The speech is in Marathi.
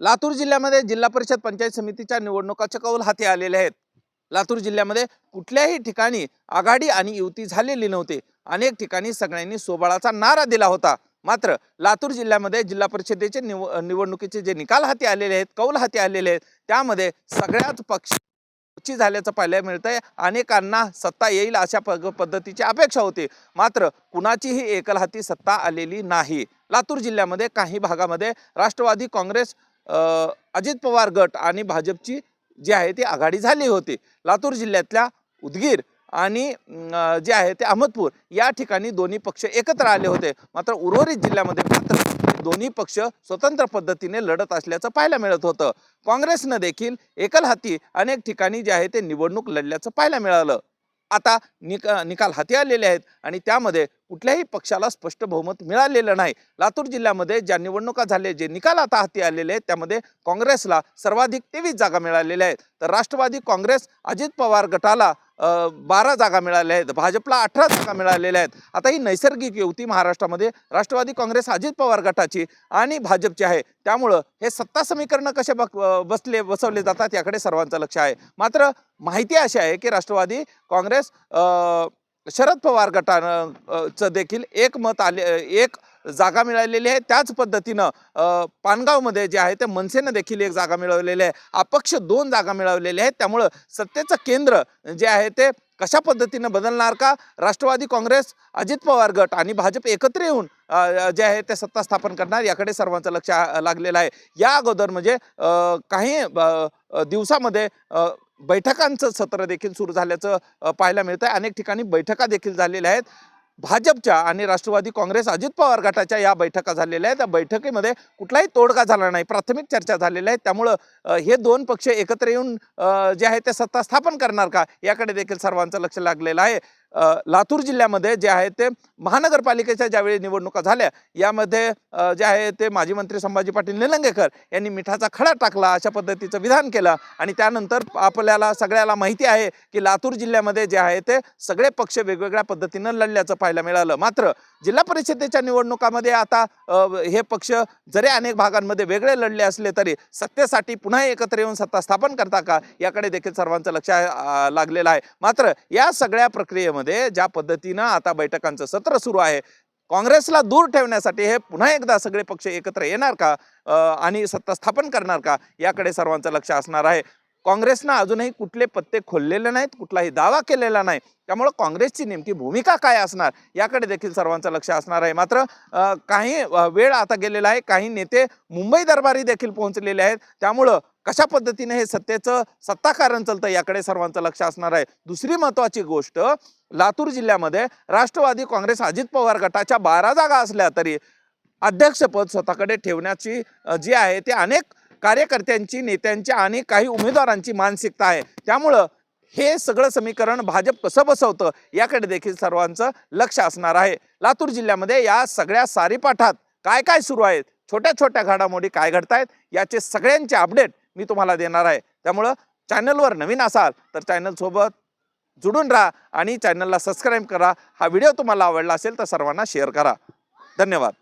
लातूर जिल्ह्यामध्ये जिल्हा परिषद पंचायत समितीच्या निवडणुकाचे कौल हाती आलेले आहेत. लातूर जिल्ह्यामध्ये कुठल्याही ठिकाणी आघाडी आणि युती झालेली नव्हती. अनेक ठिकाणी सगळ्यांनी सोबाळाचा नारा दिला होता. मात्र लातूर जिल्ह्यामध्ये जिल्हा परिषदेचे निव निवडणुकीचे जे निकाल हाती आलेले आहेत कौल हाती आलेले आहेत त्यामध्ये सगळ्याच पक्ष ची झाल्याचं पाहायला मिळतंय. अनेकांना सत्ता येईल अशा प पद्धतीची अपेक्षा होती. मात्र कुणाचीही एकलहाती सत्ता आलेली नाही. लातूर जिल्ह्यामध्ये काही भागामध्ये राष्ट्रवादी काँग्रेस अजित पवार गट आणि भाजपची जी आहे ती आघाडी झाली होती. लातूर जिल्ह्यातल्या उदगीर आणि जे आहे ते अहमदपूर या ठिकाणी दोन्ही पक्ष एकत्र आले होते. मात्र उर्वरित जिल्ह्यामध्ये मात्र दोन्ही पक्ष स्वतंत्र पद्धतीने लढत असल्याचं पाहायला मिळत होतं. काँग्रेसनं देखील एकल हाती अनेक ठिकाणी जे आहे ते निवडणूक लढल्याचं पाहायला मिळालं. आता निक निकाल हाती आलेले आहेत आणि त्यामध्ये कुठल्याही पक्षाला स्पष्ट बहुमत मिळालेलं नाही. लातूर जिल्ह्यामध्ये ज्या निवडणुका झाले जे निकाल आता हाती आलेले आहेत त्यामध्ये काँग्रेसला सर्वाधिक तेवीस जागा मिळालेल्या आहेत. तर राष्ट्रवादी काँग्रेस अजित पवार गटाला बारा जागा मिळाल्या आहेत. भाजपला अठरा जागा मिळालेल्या आहेत. आता ही नैसर्गिक युती महाराष्ट्रामध्ये राष्ट्रवादी काँग्रेस अजित पवार गटाची आणि भाजपची आहे. त्यामुळं हे सत्ता समीकरणं कसे बक बसले बसवले जातात याकडे सर्वांचं लक्ष आहे. मात्र माहिती अशी आहे की राष्ट्रवादी काँग्रेस शरद पवार गटानं चं देखील एक मत आले एक जागा मिळालेली आहे. त्याच पद्धतीनं पानगावमध्ये जे आहे ते मनसेनं देखील एक जागा मिळवलेली आहे. अपक्ष दोन जागा मिळवलेल्या आहेत. त्यामुळं सत्तेचं केंद्र जे आहे ते कशा पद्धतीनं बदलणार का? राष्ट्रवादी काँग्रेस अजित पवार गट आणि भाजप एकत्र येऊन जे आहे ते सत्ता स्थापन करणार याकडे सर्वांचं लक्ष लागलेलं आहे. या अगोदर म्हणजे काही दिवसामध्ये बैठकांचं सत्र देखील सुरू झाल्याचं पाहायला मिळतं आहे अनेक ठिकाणी बैठका देखील झालेल्या आहेत. भाजपच्या आणि राष्ट्रवादी काँग्रेस अजित पवार गटाच्या या बैठका झालेल्या आहेत. त्या बैठकीमध्ये कुठलाही तोडगा झाला नाही. प्राथमिक चर्चा झालेल्या आहेत. त्यामुळं हे दोन पक्ष एकत्र येऊन जे आहे ते सत्ता स्थापन करणार का? याकडे देखील सर्वांचं लक्ष लागलेलं आहे. लातूर जिल्ह्यामध्ये जे आहे ते महानगरपालिकेच्या ज्यावेळी निवडणुका झाल्या यामध्ये जे आहे ते माजी मंत्री संभाजी पाटील निलंगेकर यांनी मिठाचा खडा टाकला अशा पद्धतीचं विधान केलं आणि त्यानंतर आपल्याला सगळ्याला माहिती आहे की लातूर जिल्ह्यामध्ये जे आहे ते सगळे पक्ष वेगवेगळ्या पद्धतीनं लढल्याचं पाहायला मिळालं. मात्र जिल्हा परिषदेच्या निवडणुकामध्ये आता हे पक्ष जरी अनेक भागांमध्ये वेगळे लढले असले तरी सत्तेसाठी पुन्हा एकत्र येऊन सत्ता स्थापन करता का याकडे देखील सर्वांचं लक्ष लागलेलं आहे. मात्र या सगळ्या प्रक्रियेमध्ये ज्या पद्धतीनं आता बैठकांचं सत्र सुरू आहे काँग्रेसला दूर ठेवण्यासाठी हे पुन्हा एकदा सगळे पक्ष एकत्र येणार का आणि सत्ता स्थापन करणार का याकडे सर्वांचं लक्ष असणार आहे. काँग्रेसनं अजूनही कुठले पत्ते खोललेले नाहीत कुठलाही दावा केलेला नाही. त्यामुळं काँग्रेसची नेमकी भूमिका काय असणार याकडे देखील सर्वांचं लक्ष असणार आहे. मात्र काही वेळ आता गेलेला आहे. काही नेते मुंबई दरबारी देखील पोहोचलेले आहेत. त्यामुळं कशा पद्धतीने हे सत्तेचं सत्ताकारण चालतं याकडे सर्वांचं लक्ष असणार आहे. दुसरी महत्त्वाची गोष्ट लातूर जिल्ह्यामध्ये राष्ट्रवादी काँग्रेस अजित पवार गटाच्या बारा जागा असल्या तरी अध्यक्षपद स्वतःकडे ठेवण्याची जी आहे ते अनेक कार्यकर्त्यांची नेत्यांची आणि काही उमेदवारांची मानसिकता आहे. त्यामुळं हे सगळं समीकरण भाजप कसं बसवतं याकडे देखील सर्वांचं लक्ष असणार आहे. लातूर जिल्ह्यामध्ये या सगळ्या सारीपाठात काय काय सुरू आहेत? छोट्या छोट्या घडामोडी काय घडतायत? याचे सगळ्यांचे अपडेट मी तुम्हाला देणार आहे. त्यामुळं चॅनलवर नवीन असाल तर चॅनलसोबत जुडून राहा आणि चॅनलला सबस्क्राईब करा. हा व्हिडिओ तुम्हाला आवडला असेल तर सर्वांना शेअर करा. धन्यवाद.